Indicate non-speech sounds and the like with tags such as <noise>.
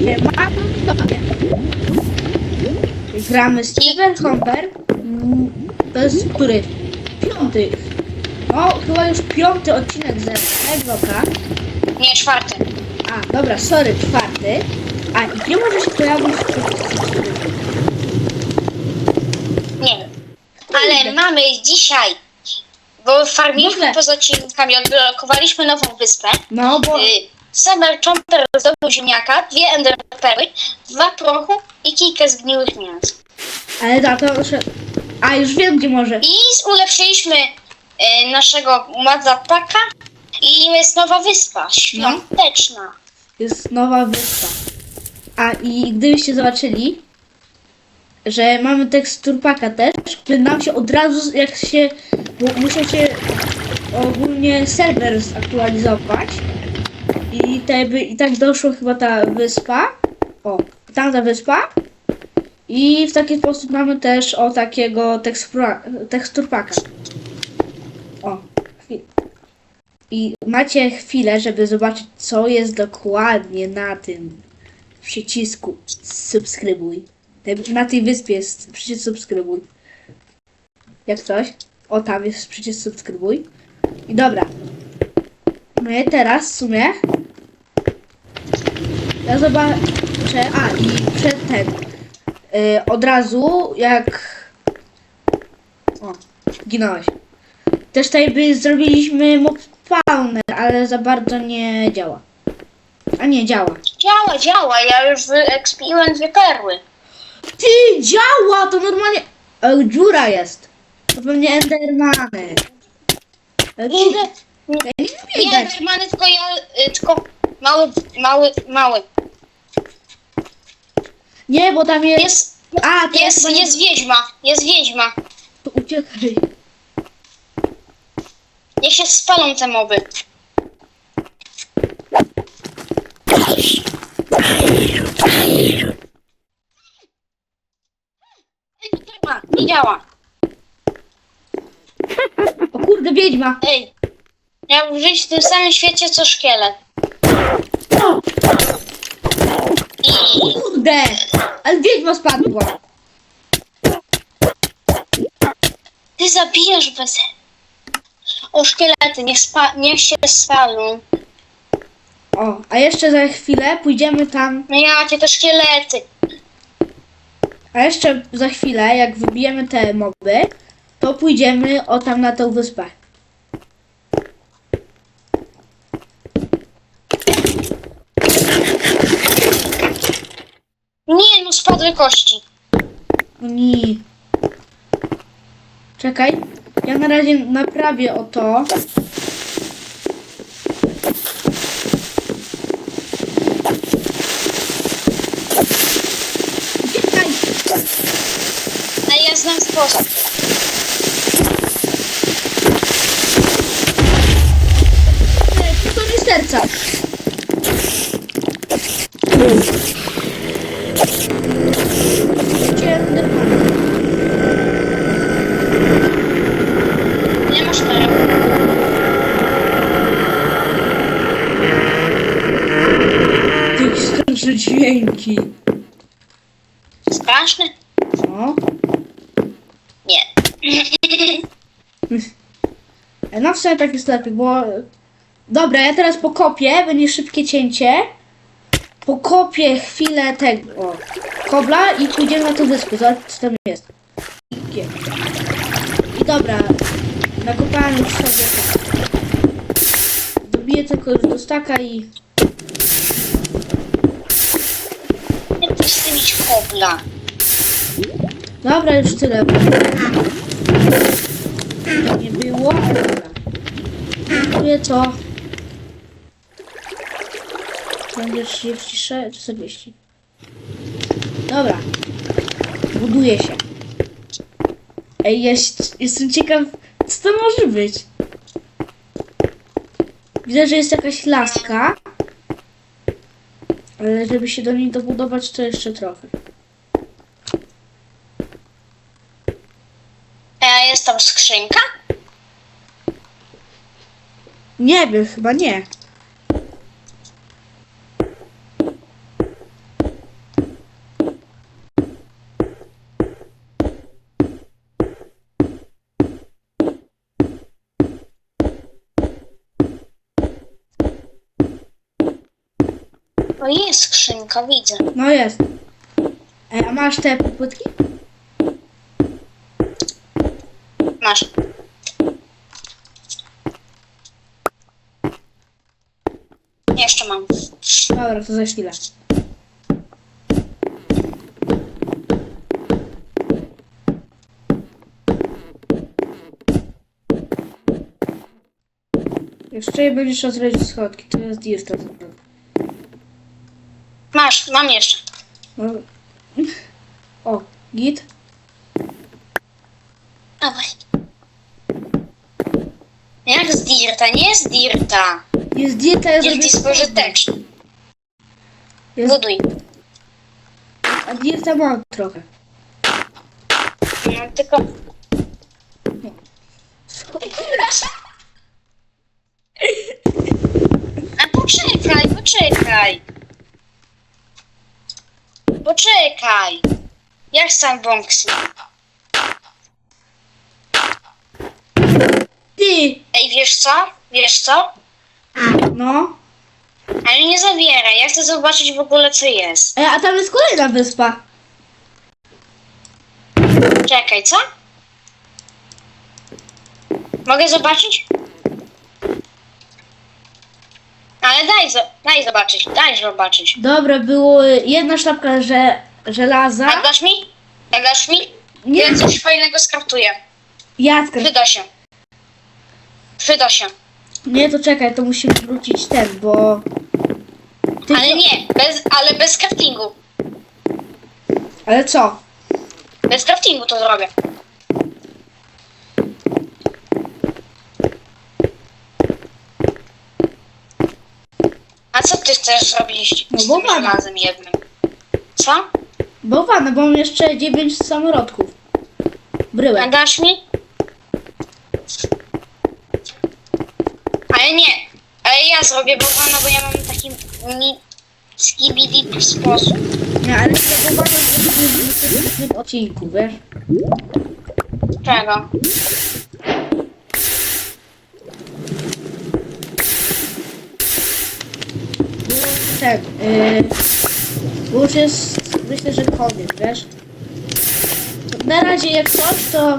Nie ma. Gramy Steven Humber. To jest który? Piąty. No, chyba już piąty odcinek ze Skywalka. Nie, czwarty. A, dobra, sorry, czwarty. A gdzie może się pojawić Nie wiem. Ale mamy dzisiaj, bo farmiliśmy Dobra. poza odcinkami, odblokowaliśmy nową wyspę. No, bo... Y, Summer Chomper zdobył ziemniaka, dwie enderpery, dwa prochu i kilka zgniłych mięs. Ale da, to... że- A, już wiem, gdzie może. I ulepszyliśmy y, naszego Madzapaka i jest nowa wyspa, świąteczna. Jest nowa wyspa. A i gdybyście zobaczyli, że mamy teksturpaka też, który nam się od razu, jak się, bo muszą się ogólnie serwer zaktualizować. I, te, I tak doszła chyba ta wyspa. O, tamta wyspa. I w taki sposób mamy też o takiego tekstura, teksturpaka. O, chwil. I macie chwilę, żeby zobaczyć, co jest dokładnie na tym przycisku subskrybuj. Na tej wyspie jest przycisk subskrybuj. Jak coś. O, tam jest przycisk subskrybuj. I dobra. My teraz w sumie. Ja zobaczę. A, i przed ten. y, od razu, jak. O, ginąłeś. Też tutaj by zrobiliśmy mob spawner, ale za bardzo nie działa. A nie, działa. Działa, działa, ja już wyekspiłem dwie perły. Ty, działa! To normalnie... O, dziura jest. To pewnie Endermany. Nie Nie, widać. Endermany, tylko ja, y, tylko mały, mały, mały. Nie, bo tam jest... Jest, A, to jest, chyba nie- jest wiedźma, jest wiedźma. To uciekaj. Niech się spalą te moby. Ej, nie działa. O kurde, wiedźma. Ej, miał żyć w tym samym świecie co szkielet. O kurde! Ale wiedźma spadła. Ty zabijasz bez... O, szkielety, niech, spa, niech się spalą. O, a jeszcze za chwilę pójdziemy tam... No jakie to szkielety. A jeszcze za chwilę, jak wybijemy te moby, to pójdziemy o tam na tą wyspę. Nie, no spadły kości. Nie. Czekaj. Ja na razie naprawię o to. Uciekaj! Znam sposób. Nie serca. Nie masz pereł. Tych straszne dźwięki. Straszny? No. Nie. E, <laughs> No w sumie tak jest lepiej, bo... Dobra, ja teraz pokopię, będzie szybkie cięcie. Pokopię chwilę tego o, kobla i pójdziemy na tę wyspę, zobacz co tam jest. I dobra, nakopałem już sobie. Dobiję tylko już do staka i... Nie chcę stylić kobla. Dobra, już tyle. Nie było. Dobra. To. Będzie 36 czy 40. Dobra. Buduje się. Ej, jest, jestem ciekaw, co to może być. Widzę, że jest jakaś laska. Ale żeby się do niej dobudować, to jeszcze trochę. A ja jestem tam skrzynka? Nie wiem, chyba nie. O, jest skrzynka, widzę. No jest. E, a masz te płytki? Masz. Jeszcze mam. Dobra, to za chwilę. Jeszcze będziesz rozleźć schodki, to jest dirta. Masz, mam jeszcze. No. O, git. Dawaj. Jak z Dirta? Nie jest Dirta. Jest dirta, ja zrobię jest pożyteczny. Jest, Buduj. a dirta mam trochę. No tylko... A poczekaj, poczekaj. Poczekaj. Jak sam Bonksy? Ty! Ej, wiesz co? Wiesz co? No. Ale nie zabieraj, ja chcę zobaczyć w ogóle co jest. E, a tam jest kolejna wyspa. Czekaj, co? Mogę zobaczyć? Ale daj, zo- daj zobaczyć, daj zobaczyć. Dobra, było jedna sztabka że, żelaza. A dasz mi? A dasz mi? Nie, Ja coś fajnego skraftuję. Jacka. Przyda się. Przyda się. Nie, to czekaj, to musimy wrócić ten, bo... Ty Ale nie, bez, ale bez craftingu. Ale co? Bez craftingu to zrobię. A co ty chcesz zrobić No z bo tym żelazem jednym? Co? Bałwana, bo mam jeszcze dziewięć samorodków. A Bryłek. dasz mi? Ale nie. Ale ja zrobię bałwana, bo ja mam taki skibidi sposób. Nie, ale to bałwana zrobimy w tym odcinku, wiesz? Czego? Ten, yy, bo już jest, myślę, że koniec, wiesz? Na razie jak coś, to